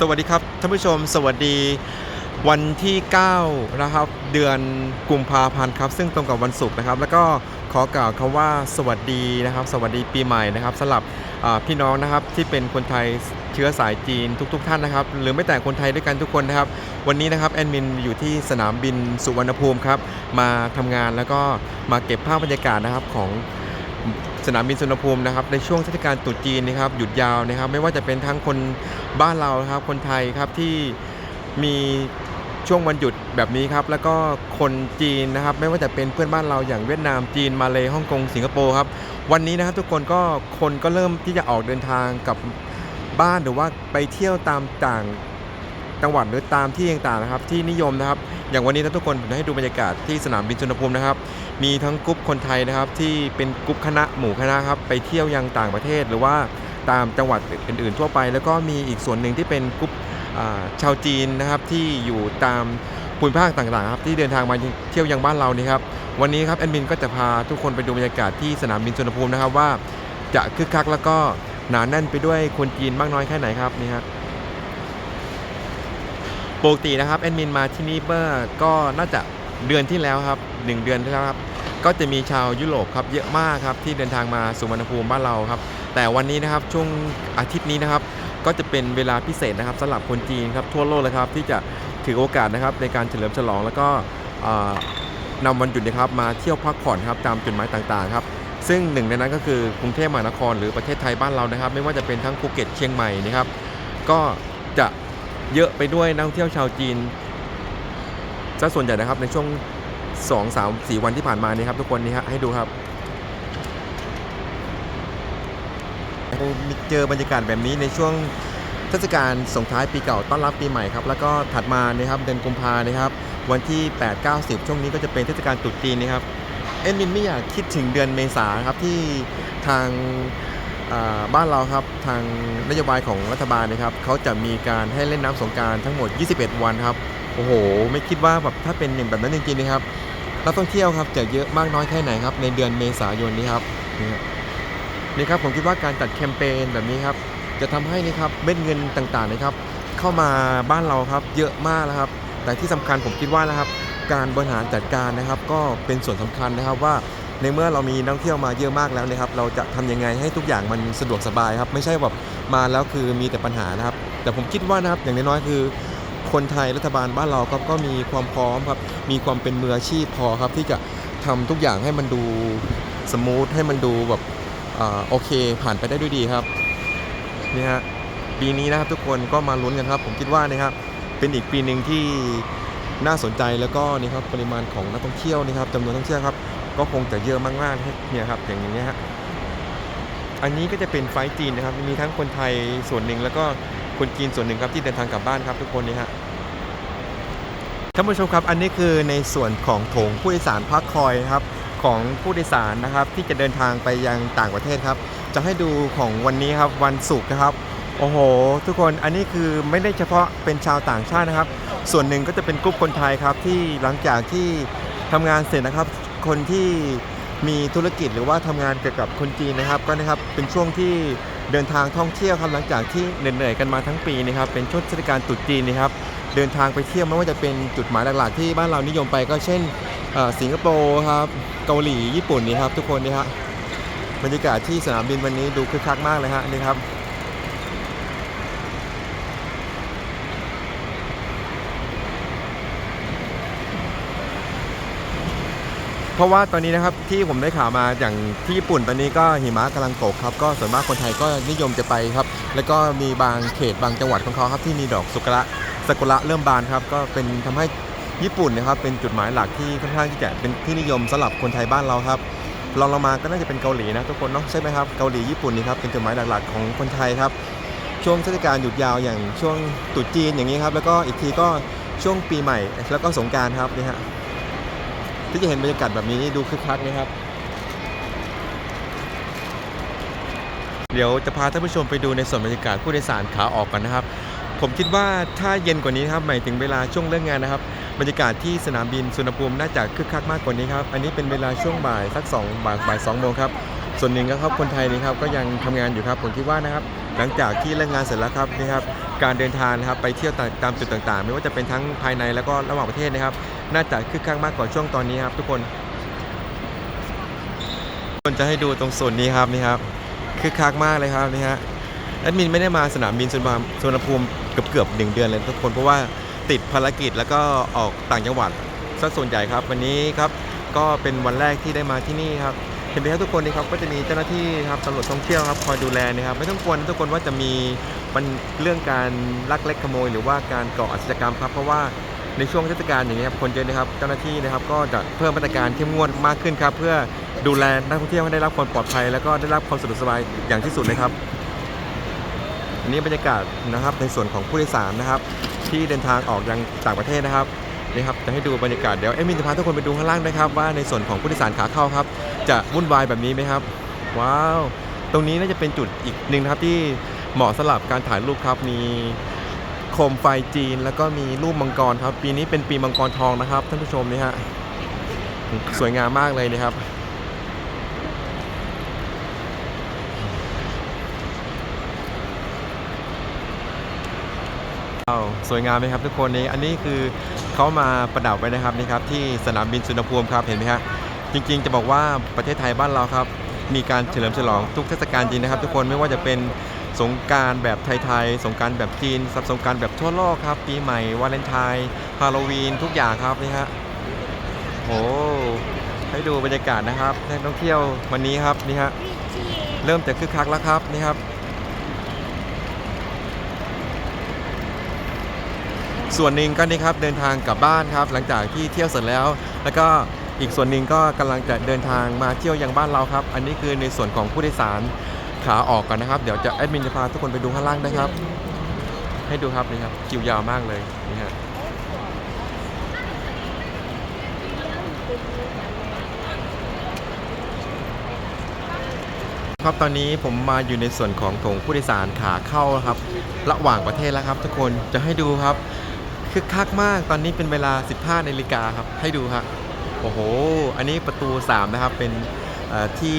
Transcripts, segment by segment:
สวัสดีครับท่านผู้ชมสวัสดีวันที่ 9 นะครับ เดือนกุมภาพันธ์ครับ ซึ่งตรงกับวันศุกร์นะครับ แล้วก็ขอกล่าวคำว่าสวัสดีนะครับ สวัสดีปีใหม่นะครับสำหรับพี่น้องนะครับที่เป็นคนไทยเชื้อสายจีนทุกๆท่านนะครับ หรือไม่แต่คนไทยด้วยกันทุกคนนะครับ วันนี้นะครับแอดมินอยู่ที่สนามบินสุวรรณภูมิครับมาทำงานแล้วก็มาเก็บภาพบรรยากาศนะครับของ สนามบินสุวรรณภูมินะครับในช่วงเทศกาลตรุษจีนนะครับหยุดยาวนะครับ ไม่ว่าจะเป็นทั้งคนบ้านเราครับคนไทยครับที่มีช่วงวันหยุดแบบนี้ครับแล้วก็คนจีนนะครับ ไม่ว่าจะเป็นเพื่อนบ้านเราอย่างเวียดนามจีนมาเลยฮ่องกงสิงคโปร์ครับวันนี้นะครับทุกคนก็คนก็เริ่มที่จะออกเดินทางกับบ้านหรือว่าไปเที่ยวตามต่าง จังหวัดหรือตามที่ต่างๆนะครับที่นิยมนะครับ อย่างวันนี้นะทุกคนผมจะให้ดูบรรยากาศที่สนามบินสุวรรณภูมินะครับ มีทั้งกลุ่มคนไทยนะครับที่เป็นกลุ่มคณะหมู่คณะครับไปเที่ยวยังต่างประเทศหรือว่าตามจังหวัดอื่นๆ ทั่วไป แล้วก็มีอีกส่วนหนึ่งที่เป็นกลุ่มชาวจีนนะครับที่อยู่ตามภูมิภาคต่างๆครับที่เดินทางมาเที่ยวยังบ้านเรานี่ครับวันนี้ครับแอดมินก็จะพาทุกคนไปดูบรรยากาศที่สนามบินสุวรรณภูมินะครับว่าจะคึกคักแล้วก็หนาแน่นไปด้วยคนจีนมากน้อยแค่ไหนครับนี่ครับ ปกตินะครับแอดมินมาที่นี่เมื่อก็น่าจะเดือนที่แล้วครับหนึ่งเดือนที่แล้วครับ ก็จะมีชาวยุโรปครับเยอะมากครับที่เดินทางมาสุวรรณภูมิบ้านเราครับ แต่วันนี้นะครับช่วงอาทิตย์นี้นะครับ ก็จะเป็นเวลาพิเศษนะครับสำหรับคนจีนครับทั่วโลกเลยครับ ที่จะถือโอกาสนะครับในการเฉลิมฉลองแล้วก็อ่านำวันหยุดนะครับมาเที่ยวพักผ่อนครับตามจุดหมายต่างๆครับซึ่งหนึ่งในนั้นก็คือกรุงเทพมหานครหรือประเทศไทยบ้านเรานะครับ ไม่ว่าจะเป็นทั้งภูเก็ตเชียงใหม่นะครับ ก็จะ เยอะไปด้วยนักท่องเที่ยวชาวจีนซะส่วนใหญ่นะครับในช่วง 2 3 4 วันที่ผ่านมานี้ครับทุกคนนี่ฮะให้ดูครับเจอบรรยากาศแบบนี้ในช่วงเทศกาลส่งท้ายปีเก่าต้อนรับปีใหม่ครับแล้วก็ถัดมานะครับเดือนกุมภานะครับวันที่ 8 9 10 ช่วงนี้ก็จะเป็นเทศกาลตรุษจีนนะครับเอ็นมินไม่อยากคิดถึงเดือนเมษาครับที่ทาง บ้านเราครับทางนโยบายของรัฐบาลนะครับเขาจะมีการให้เล่นน้ำสงการทั้งหมด 21 วันครับโอ้โห ไม่คิดว่าแบบถ้าเป็นอย่างแบบนั้นจริงๆนะครับนักท่องเที่ยวครับจะเยอะมากน้อยแค่ไหนครับในเดือนเมษายนนี้ครับนี่ครับผมคิดว่าการจัดแคมเปญแบบนี้ครับจะทำให้นี่ครับเม็ดเงินต่างๆนะครับ เข้ามาบ้านเราครับเยอะมากนะครับ แต่ที่สำคัญผมคิดว่านะครับ การบริหารจัดการนะครับ ก็เป็นส่วนสำคัญนะครับว่า ในเมื่อเรามีนักท่องเที่ยวมาเยอะมากแล้วนะครับ เราจะทำยังไงให้ทุกอย่างมันสะดวกสบายครับ ไม่ใช่แบบมาแล้วคือมีแต่ปัญหานะครับ แต่ผมคิดว่านะครับอย่างน้อยๆคือ คนไทยรัฐบาลบ้านเราครับก็มีความพร้อมครับ มีความเป็นมืออาชีพพอครับ ที่จะทำทุกอย่างให้มันดูสมูทให้มันดูแบบอโอเค ผ่านไปได้ด้วยดีครับนี่ฮะปีนี้นะครับทุกคนก็มาลุ้นกันครับ ผมคิดว่านะครับเป็นอีกปีหนึ่งที่น่าสนใจแล้วก็นี่ครับปริมาณของนักท่องเที่ยวนะครับจำนวนนักท่องเที่ยวครับ ก็คงจะเยอะมากๆเนี่ยครับอย่างนี้ฮะอันนี้ก็จะเป็นไฟจีนนะครับ มีทั้งคนไทยส่วนหนึ่งแล้วก็คนจีนส่วนหนึ่งครับที่เดินทางกลับบ้านครับทุกคนนี่ฮะท่านผู้ชมครับ อันนี้คือในส่วนของโถงผู้โดยสารพักคอยนะครับของผู้โดยสารนะครับที่จะเดินทางไปยังต่างประเทศครับ จะให้ดูของวันนี้ครับวันศุกร์นะครับโอ้โห ทุกคนอันนี้คือไม่ได้เฉพาะเป็นชาวต่างชาตินะครับ ส่วนหนึ่งก็จะเป็นกลุ่มคนไทยครับที่หลังจากที่ทำงานเสร็จนะครับ คนที่มีธุรกิจหรือว่าทำงานเกี่ยวกับคนจีนนะครับ ก็นะครับเป็นช่วงที่เดินทางท่องเที่ยวครับหลังจากที่เหนื่อยๆกันมาทั้งปีนะครับเป็นช่วงเทศกาลตรุษจีนนะครับเดินทางไปเที่ยวไม่ว่าจะเป็นจุดหมายหลักๆที่บ้านเรานิยมไปก็เช่นสิงคโปร์ครับเกาหลีญี่ปุ่นนี่ครับทุกคนนี่ฮะบรรยากาศที่สนามบินวันนี้ดูคึกคักมากเลยฮะนี่ครับ เพราะว่าตอนนี้นะครับที่ผมได้ข่าวมาอย่างที่ญี่ปุ่นตอนนี้ก็หิมะกำลังตกครับก็ส่วนมากคนไทยก็นิยมจะไปครับ แล้วก็มีบางเขตบางจังหวัดของเขาครับที่มีดอกสุกระซากุระเริ่มบานครับก็เป็นทำให้ญี่ปุ่นนะครับเป็นจุดหมายหลักที่ค่อนข้างที่จะเป็นที่นิยมสำหรับคนไทยบ้านเราครับลองลงมาก็น่าจะเป็นเกาหลีนะทุกคนเนาะใช่ไหมครับเกาหลีญี่ปุ่นนี่ครับเป็นจุดหมายหลักๆของคนไทยครับช่วงเทศกาลหยุดยาวอย่างช่วงตรุษจีนอย่างนี้ครับแล้วก็อีกทีก็ช่วงปีใหม่แล้วก็สงกรารครับนี่ฮะ ที่จะเห็นบรรยากาศแบบนี้ดูคึกคักนะครับ เดี๋ยวจะพาท่านผู้ชมไปดูในส่วนบรรยากาศผู้โดยสารขาออกกันนะครับ ผมคิดว่าถ้าเย็นกว่านี้นะครับหมายถึงเวลาช่วงเลิกงานนะครับ บรรยากาศที่สนามบินสุวรรณภูมิน่าจะคึกคักมากกว่านี้ครับอันนี้เป็นเวลาช่วงบ่ายสักสองบ่ายบ่ายสองโมงครับส่วนหนึ่งก็ครับคนไทยนี่ครับก็ยังทำงานอยู่ครับผมคิดว่านะครับ หลังจากที่เลิกงานเสร็จแล้วครับนี่ครับการเดินทางนะครับไปเที่ยวตามจุดต่างๆ ไม่ว่าจะเป็นทั้งภายในแล้วก็ระหว่างประเทศนะครับ น่าจะคึกคักมากกว่าช่วงตอนนี้ครับ ทุกคนคนจะให้ดูตรงส่วนนี้ครับนี่ครับคึกคักมากเลยครับนี่ฮะแอดมินไม่ได้มาสนามบินสุวรรณสุวรรณภูมิเกือบเกือบหนึ่งเดือนเลยทุกคนเพราะว่าติดภารกิจแล้วก็ออกต่างจังหวัดซะส่วนใหญ่ครับ วันนี้ครับก็เป็นวันแรกที่ได้มาที่นี่ครับเห็นไหมครับทุกคนนี่ครับก็จะมีเจ้าหน้าที่ครับตำรวจท่องเที่ยวครับคอยดูแลนะครับไม่ต้องกลัวนะทุกคนว่าจะมีมันเรื่องการลักเล็กขโมย หรือว่าการก่ออาชญากรรมครับ เพราะว่า ในช่วงเทศกาลอย่างนี้ยครับคนเยอะนะครับเจ้าหน้าที่นะครับก็จะเพิ่มมาตรการเข้มงวดมากขึ้นครับเพื่อดูแลนักท่องเที่ยวให้ได้รับความปลอดภัย แล้วก็ได้รับความสะดวกสบายอย่างที่สุดเลยครับอันนี้บรรยากาศนะครับในส่วนของผู้โดยสารนะครับ ที่เดินทางออกยังต่างประเทศนะครับนี่ครับจะให้ดูบรรยากาศเดี๋ยวเอ็มมินจะพาทุกคนไปดูข้างล่างนะครับ ว่าในส่วนของผู้โดยสารขาเข้าครับ จะวุ่นวายแบบนี้ไหมครับ ว้าว ตรงนี้น่าจะเป็นจุดอีกหนึ่งนะครับที่เหมาะสำหรับการถ่ายรูปครับมี โคมไฟจีน แล้วก็มีรูปมังกรครับ ปีนี้เป็นปีมังกรทองนะครับท่านผู้ชมนี่ฮะสวยงามมากเลยนะครับว้าวสวยงามไหมครับทุกคนนี่อันนี้คือเขามาประดับไว้นะครับนี่ครับที่สนามบินสุวรรณภูมิครับเห็นไหมฮะจริง ๆ จะบอกว่าประเทศไทยบ้านเราครับ มีการเฉลิมฉลองทุกเทศกาลจริงนะครับ ทุกคนไม่ว่าจะเป็น สงการแบบไทยๆ สงการแบบจีนสับสงการแบบทั่วโลกครับ ปีใหม่ วาเลนไทน์ ฮาโลวีน ทุกอย่างครับนี่ฮะ โอ้ให้ดูบรรยากาศนะครับนักท่องเที่ยววันนี้ครับนี่ฮะ เริ่มจะคึกคักแล้วครับนี่ครับ ส่วนหนึ่งก็นี่ครับเดินทางกลับบ้านครับ หลังจากที่เที่ยวเสร็จแล้ว แล้วก็อีกส่วนหนึ่งก็กำลังจะเดินทางมาเที่ยวยังบ้านเราครับ อันนี้คือในส่วนของผู้โดยสาร ขาออกกันนะครับ เดี๋ยวจะแอดมินจะพาทุกคนไปดูข้างล่างนะครับ ให้ดูครับนี่ครับคิวยาวมากเลยนี่ฮะครับตอนนี้ผมมาอยู่ในส่วนของโถงผู้โดยสารขาเข้าครับ ระหว่างประเทศแล้วครับ ทุกคนจะให้ดูครับคึกคักมากตอนนี้เป็นเวลา 15นาฬิกาครับ ให้ดูครับโอ้โห อันนี้ประตู 3 นะครับ เป็นที่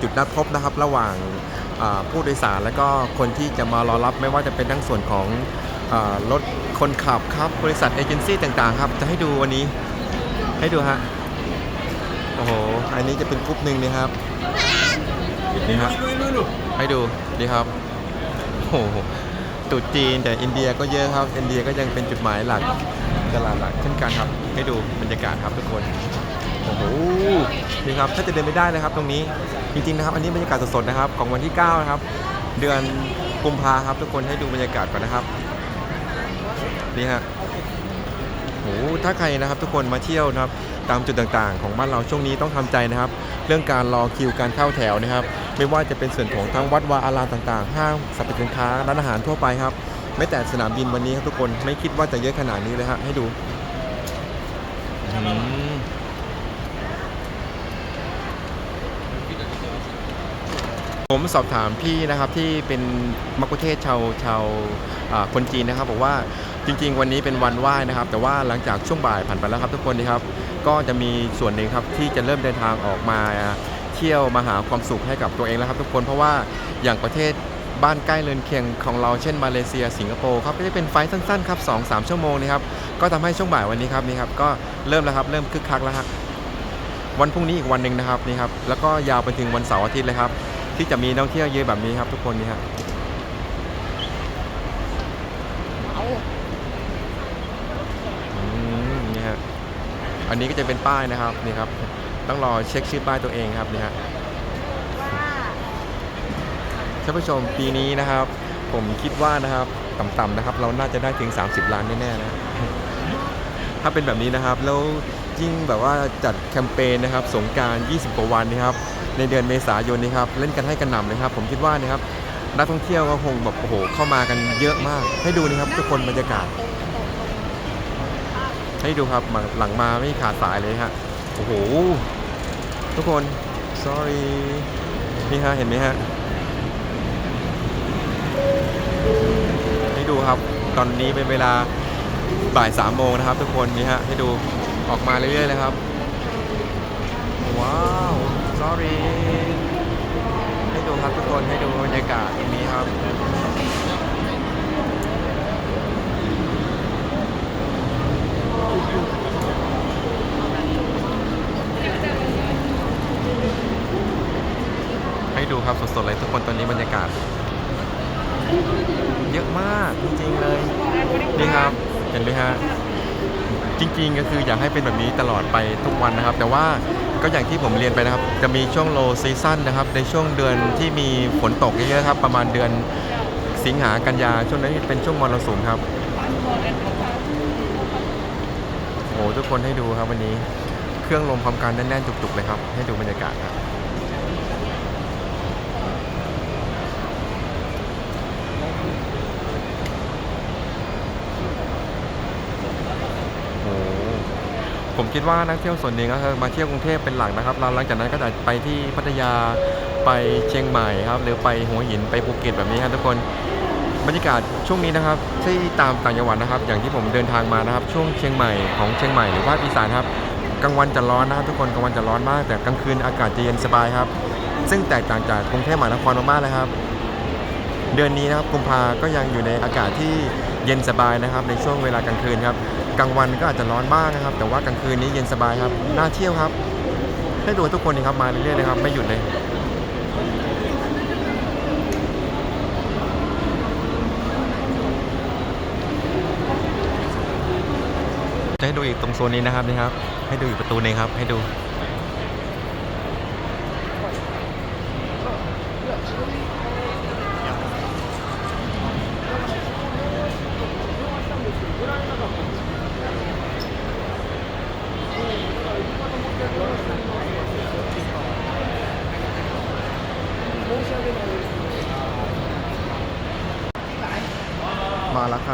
จุดนัดพบนะครับ ระหว่าง ผู้โดยสารแล้วก็คนที่จะมารอรับไม่ว่าจะเป็นทั้งส่วนของรถคนขับครับบริษัทเอเจนซี่ต่างๆ ครับ จะให้ดูวันนี้ให้ดูฮะโอ้โหอันนี้จะเป็นกรุ๊ปหนึ่งนะครับนี่ฮะให้ดูดีครับโอ้โหตรุษจีนแต่อินเดียก็เยอะครับ อินเดียก็ยังเป็นจุดหมายหลักตลาดหลักเช่นกันครับ ให้ดูบรรยากาศครับทุกคน โอ้โหนี่ครับถ้าจะเดินไม่ได้นะครับตรงนี้จริงๆนะครับ อันนี้บรรยากาศสดๆนะครับ ของวันที่9นะครับเดือนกุมภาครับทุกคนให้ดูบรรยากาศก่อนนะครับนี่ฮะโอ้โหถ้าใครนะครับทุกคนมาเที่ยวนะครับตามจุดต่างๆ ของบ้านเราช่วงนี้ต้องทำใจนะครับ เรื่องการรอคิวการเข้าแถวนะครับ ไม่ว่าจะเป็นส่วนของทั้งวัดวาอารามต่างๆห้างสรรพสินค้าร้านอาหารทั่วไปครับไม่แต่สนามบินวันนี้ครับทุกคนไม่คิดว่าจะเยอะขนาดนี้เลยฮะให้ดูอืม ผมสอบถามพี่นะครับที่เป็นมักคุเทศชาวชาวคนจีนนะครับบอกว่าจริง ๆ วันนี้เป็นวันไหว้นะครับ แต่ว่าหลังจากช่วงบ่ายผ่านไปแล้วครับทุกคนนะครับ ก็จะมีส่วนหนึ่งครับที่จะเริ่มเดินทางออกมาเที่ยวมาหาความสุขให้กับตัวเองแล้วครับ ทุกคนเพราะว่าอย่างประเทศบ้านใกล้เรือนเคียงของเราเช่นมาเลเซียสิงคโปร์ครับก็จะเป็นไฟสั้นๆครับสองสามชั่วโมงนะครับก็ทำให้ช่วงบ่ายวันนี้ครับนี่ครับก็เริ่มแล้วครับเริ่มคึกคักแล้วครับวันพรุ่งนี้อีกวันหนึ่งนะครับนี่ครับแล้วก็ยาวไปถึงวันเสาร์อาทิตย์เลยครับ ที่จะมีนักท่องเที่ยวเยอะแบบนี้ครับทุกคนนี่ครับอืมนี่ฮะอันนี้ก็จะเป็นป้ายนะครับนี่ครับ ต้องรอเช็คชื่อป้ายตัวเองครับนี่ฮะท่านผู้ชมปีนี้นะครับ ผมคิดว่านะครับต่ำๆนะครับ เราน่าจะได้ถึง 30 ล้านแน่ๆนะถ้าเป็นแบบนี้นะครับแล้ว ยิ่งแบบว่าจัดแคมเปญนะครับสงกราร 20 กว่าวันนะครับในเดือนเมษายนนี้ครับเล่นกันให้กันหน่ำเลยครับ ผมคิดว่านะครับนักท่องเที่ยวก็คงแบบโอ้โหเข้ามากันเยอะมาก ให้ดูนะครับทุกคนบรรยากาศ ให้ดูครับหลังมาไม่ขาดสายเลยฮะโอ้โหทุกคน sorry นี่ฮะเห็นไหมฮะให้ดูครับตอนนี้เป็นเวลาบ่ายสามโมงนะครับ ทุกคนนี่ฮะให้ดู ออกมาเรื่อยๆเลยครับ ว้าว sorry ให้ดูครับทุกคนให้ดูบรรยากาศตรงนี้ครับให้ดูครับสดๆเลยทุกคนตอนนี้บรรยากาศ เยอะมากจริงๆเลย นี่ครับ เห็นไหมฮะ จริงๆ ก็คืออยากให้เป็นแบบนี้ตลอดไปทุกวันนะครับ แต่ว่าก็อย่างที่ผมเรียนไปนะครับ จะมีช่วงโลซีซั่นนะครับ ในช่วงเดือนที่มีฝนตกเยอะๆครับ ประมาณเดือนสิงหากันยาช่วงนั้นเป็นช่วงมรสุมครับโอ้โหทุกคนให้ดูครับวันนี้ เครื่องลมพร้อมกานแน่นๆจุกๆเลยครับ ให้ดูบรรยากาศครับ โอ้โหผม คิดว่านักเที่ยวส่วนหนึ่งก็คือมาเที่ยวกรุงเทพเป็นหลักนะครับแล้วหลังจากนั้นก็จะไปที่พัทยาไปเชียงใหม่ครับหรือไปหัวหินไปภูเก็ตแบบนี้ครับทุกคนบรรยากาศช่วงนี้นะครับที่ตามต่างจังหวัดนะครับ อย่างที่ผมเดินทางมานะครับ ช่วงเชียงใหม่ของเชียงใหม่หรือภาคอีสานครับกลางวันจะร้อนนะครับทุกคนกลางวันจะร้อนมาก แต่กลางคืนอากาศจะเย็นสบายครับ ซึ่งแตกต่างจากกรุงเทพมหานครมากๆเลยครับ เดือนนี้นะครับกุมภาก็ยังอยู่ในอากาศที่เย็นสบายนะครับ ในช่วงเวลากลางคืนครับ กลางวันก็อาจจะร้อนบ้างนะครับ แต่ว่ากลางคืนนี้เย็นสบายครับ น่าเที่ยวครับ ให้ดูทุกคนนะครับ มาเรื่อยๆเลยครับ ไม่หยุดเลยจะให้ดูอีกตรงโซนนี้นะครับนี่ครับ ให้ดูอีกประตูนึงครับ ให้ดู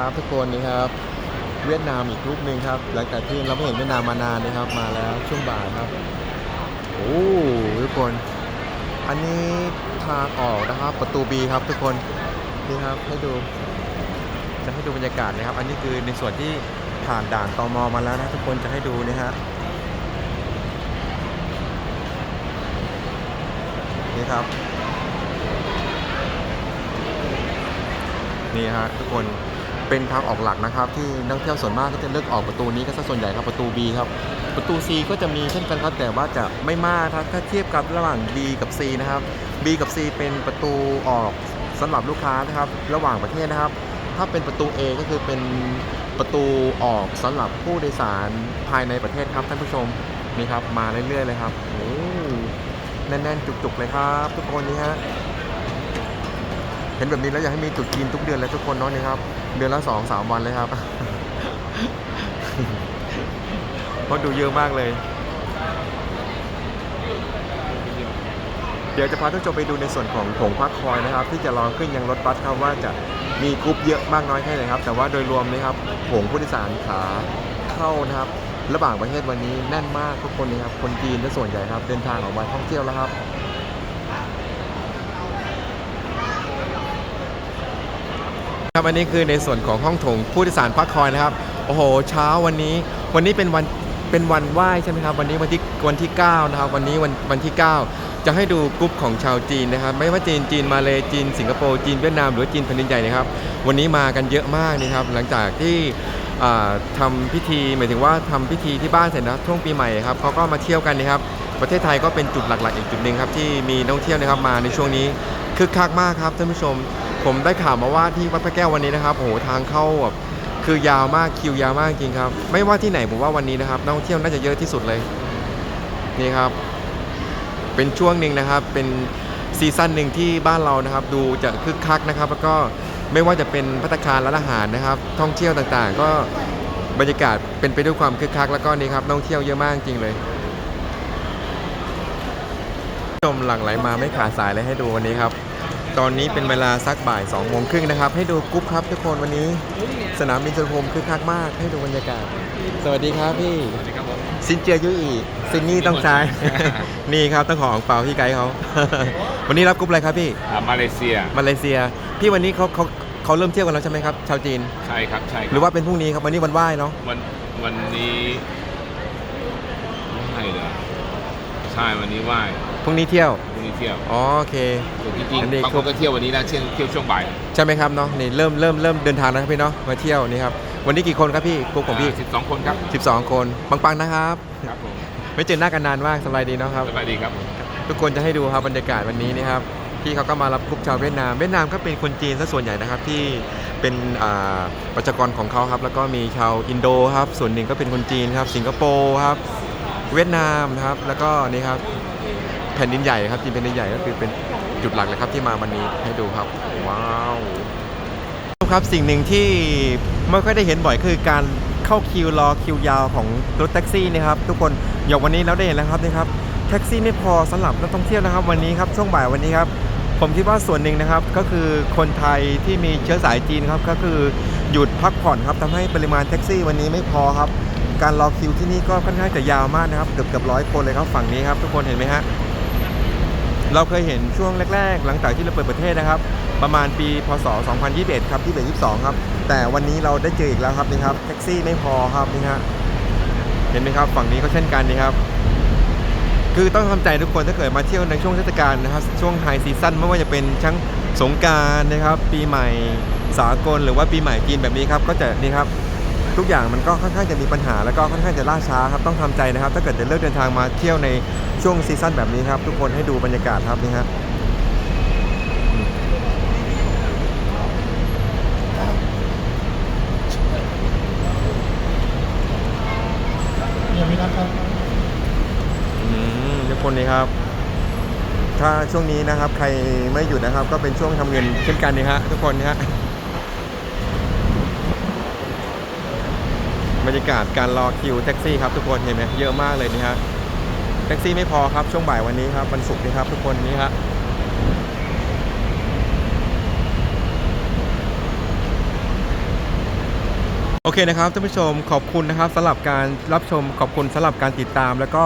ครับทุกคนนี่ครับ เวียดนามอีกรูปหนึ่งครับ หลังจากที่เราไม่เห็นเวียดนามมานานนะครับ มาแล้วช่วงบ่ายครับ โอ้ทุกคน อันนี้ทางออกนะครับ ประตู B ครับทุกคนนี่ครับให้ดูจะให้ดูบรรยากาศนะครับ อันนี้คือในส่วนที่ผ่านด่านตมมาแล้วนะทุกคนจะให้ดูนะฮะนี่ครับ นี่ฮะทุกคน เป็นทางออกหลักนะครับ ที่นักเที่ยวส่วนมากก็จะเลือกออกประตูนี้ก็ซะส่วนใหญ่ครับประตู B ครับประตู C ก็จะมีเช่นกันครับแต่ว่าจะไม่มากครับถ้าเทียบกับระหว่าง B กับ C นะครับ B กับ C เป็นประตูออกสำหรับลูกค้านะครับ ระหว่างประเทศนะครับ ถ้าเป็นประตู A ก็คือเป็นประตูออกสำหรับผู้โดยสารภายในประเทศครับท่านผู้ชมนี่ครับมาเรื่อยๆเลยครับโอ้แน่นๆจุกๆเลยครับ ทุกคนนี่ฮะเห็นแบบนี้แล้วอยากให้มีจุดจีนทุกเดือนเลยทุกคนเนาะนี่ครับ เดือนละสองสามวันเลยครับ เพราะดูเยอะมากเลย เดี๋ยวจะพาท่านชมไปดูในส่วนของโถงพักคอยนะครับ ที่จะรอขึ้นยังรถบัสครับว่าจะมีกรุ๊ปเยอะมากน้อยแค่ไหนครับ แต่ว่าโดยรวมนะครับโถงผู้โดยสารขาเข้านะครับ ระหว่างประเทศวันนี้แน่นมากทุกคนนะครับคนจีนและส่วนใหญ่ครับ เดินทางออกมาท่องเที่ยวแล้วครับ ครับอันนี้คือในส่วนของห้องโถงผู้โดยสารพักคอยนะครับโอ้โหเช้าวันนี้ วันนี้เป็นวันเป็นวันไหว้ใช่ไหมครับวันนี้วันที่วันที่9นะครับวันนี้วันวันที่ 9 จะให้ดูกรุ๊ปของชาวจีนนะครับ ไม่ว่าจีนจีนมาเลจีน สิงคโปร์จีนเวียดนามหรือจีนแผ่นดินใหญ่นะครับ วันนี้มากันเยอะมากนะครับหลังจากที่ทำาพิธีหมายถึงว่าทำพิธีที่บ้านเสร็จนะช่วงปีใหม่ครับเขาก็มาเที่ยวกันนะครับ ประเทศไทยก็เป็นจุดหลักๆอีกจุดหนึ่งครับที่มีนักท่องเที่ยวนะครับมาในช่วงนี้คึกคักมากครับท่านผู้ชม ผมได้ข่าวมาว่าที่วัดพระแก้ววันนี้นะครับโอ้โหทางเข้าแบบคือยาวมากคิวยาวมากจริงครับ ไม่ว่าที่ไหนผมว่าวันนี้นะครับนักท่องเที่ยวน่าจะเยอะที่สุดเลยนี่ครับ เป็นช่วงหนึ่งนะครับ เป็นซีซั่นหนึ่งที่บ้านเรานะครับ ดูจะคึกคักนะครับ แล้วก็ไม่ว่าจะเป็นพัตคารร้านอาหารนะครับ ท่องเที่ยวต่างๆ ก็บรรยากาศเป็นไปด้วยความคึกคัก แล้วก็นี่ครับนักท่องเที่ยวเยอะมากจริงเลยชมหลั่งไหลมาไม่ขาดสายเลยให้ดูวันนี้ครับ ตอนนี้เป็นเวลาสักบ่าย2องโมงครึ่งนะครับ ให้ดูกรุ๊ปครับทุกคนวันนี้ สนามบินสุวรรณภูมิคึกคักมากให้ดูบรรยากาศ สวัสดีครับพี่สวัสดีครับผมซินเจียยุอีซินนี่ต้องใช้ นี่ครับต้องขอของเปล่าพี่ไกด์เขา วันนี้รับกรุ๊ปอะไรครับพี่อ่ามาเลเซีย มาเลเซีย พี่วันนี้เขาเขาเขาเริ่มเที่ยวกันแล้วใช่ไหมครับชาวจีน ใช่ครับ ใช่คบหรือว่าเป็นพรุ่งนี้ครับวันนี้วันไหว้เนาะวันวันนี้ไหว้เหรอ ใช่วันนี้ไหว้พรุ่งนี้เที่ยวพรุ่งนี้เที่ยวอ๋อโอเค แต่จริงอันนี้ ๆบางคครบนก็เที่ยววันนี้นะเที่ยวเที่ยวช่วงบ่ายใช่ไหมครับเนาะนี่เริ่มเริ่มเริ่มเดินทางแล้วครับพี่เนาะมาเที่ยวนี่ครับวันนี้กี่คนครับพี่กรุ๊ปของพี่ สิบสองคนครับ12 คนปังๆนะครับ ครับผมไม่เจอหน้ากันนานมากสบายดีเนาะครับ สบายดีครับ ทุกคนจะให้ดูครับบรรยากาศวันนี้นี่ครับพี่เขาก็มารับกรุ๊ปชาวเวียดนามเวียดนามก็เป็นคนจีนซะส่วนใหญ่นะครับที่เป็นอ่าประชากรของเขาครับแล้วก็มีชาวอินโดครับส่วนหนึ่งก็เป็นคนจีนครับสิงคโปร์ครับ เวียดนามนะครับ แล้วก็นี่ครับแผ่นดินใหญ่ครับจีนแผ่นดินใหญ่ก็คือเป็นจุดหลักเลยครับที่มาวันนี้ให้ดูครับ ว้าวครับสิ่งหนึ่งที่ไม่ค่อยได้เห็นบ่อยคือการเข้าคิวรอคิวยาวของรถแท็กซี่นะครับ ทุกคนอย่างวันนี้เราได้เห็นแล้วครับนี่ครับแท็กซี่ไม่พอสำหรับนักท่องเที่ยวนะครับ วันนี้ครับช่วงบ่ายวันนี้ครับผมคิดว่าส่วนหนึ่งนะครับก็คือคนไทยที่มีเชื้อสายจีนครับก็คือหยุดพักผ่อนครับทำให้ปริมาณแท็กซี่วันนี้ไม่พอครับ การรอคิวที่นี่ก็ค่อนข้างจะยาวมากนะครับเกือบเกือบร้อยคนเลยครับฝั่งนี้ครับทุกคนเห็นไหมฮะเราเคยเห็นช่วงแรก ๆ หลังจากที่เราเปิดประเทศนะครับ ประมาณปีพศ 2021 ครับ21 22 ครับ แต่วันนี้เราได้เจออีกแล้วครับนี่ครับแท็กซี่ไม่พอครับนี่ฮะเห็นไหมครับ ฝั่งนี้ก็เช่นกันนี่ครับ คือต้องทำใจทุกคนถ้าเกิดมาเที่ยวในช่วงเทศกาลนะครับช่วงไฮซีซั่นไม่ว่าจะเป็นทั้งสงการนะครับ ปีใหม่สากลหรือว่าปีใหม่จีนแบบนี้ครับ ก็จะนี่ครับ ทุกอย่างมันก็ค่อนข้างจะมีปัญหา แล้วก็ค่อนข้างจะล่าช้าครับต้องทำใจนะครับ ถ้าเกิดจะเลือกเดินทางมาเที่ยวในช่วงซีซั่นแบบนี้ครับ ทุกคนให้ดูบรรยากาศครับนี่ฮะยังไม่รับครับอืมทุกคนนี่ครับถ้าช่วงนี้นะครับใครไม่หยุดนะครับ ก็เป็นช่วงทำเงินเช่นกันนี่ฮะทุกคนนี่ฮะ รรยากาศการรอคิวแท็กซี่ครับทุกคนเห็นไหมเยอะมากเลยนี่ฮะแท็กซี่ไม่พอครับช่วงบ่ายวันนี้ครับวันศุกร์นี่ครับทุกคนนี่ฮะโอเคนะครับท่านผู้ชมขอบคุณนะครับสำหรับการรับชมขอบคุณสำหรับการติดตาม แล้วก็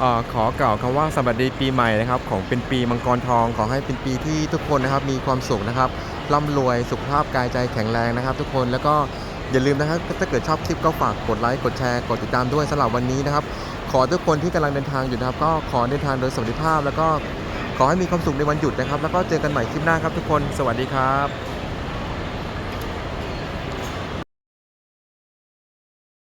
เอ่อขอกล่าวคำว่าสวัสดีปีใหม่นะครับของเป็นปีมังกรทอง ขอให้เป็นปีที่ทุกคนนะครับมีความสุขนะครับร่ำรวยสุขภาพกายใจแข็งแรงนะครับ ทุกคนแล้วก็ อย่าลืมนะครับถ้าเกิดชอบคลิปก็ฝากกดไลค์กดแชร์กดติดตามด้วยสำหรับวันนี้นะครับ ขอทุกคนที่กำลังเดินทางอยู่นะครับ ก็ขอเดินทางโดยสวัสดิภาพ แล้วก็ขอให้มีความสุขในวันหยุดนะครับ แล้วก็เจอกันใหม่คลิปหน้าครับทุกคน สวัสดีครับ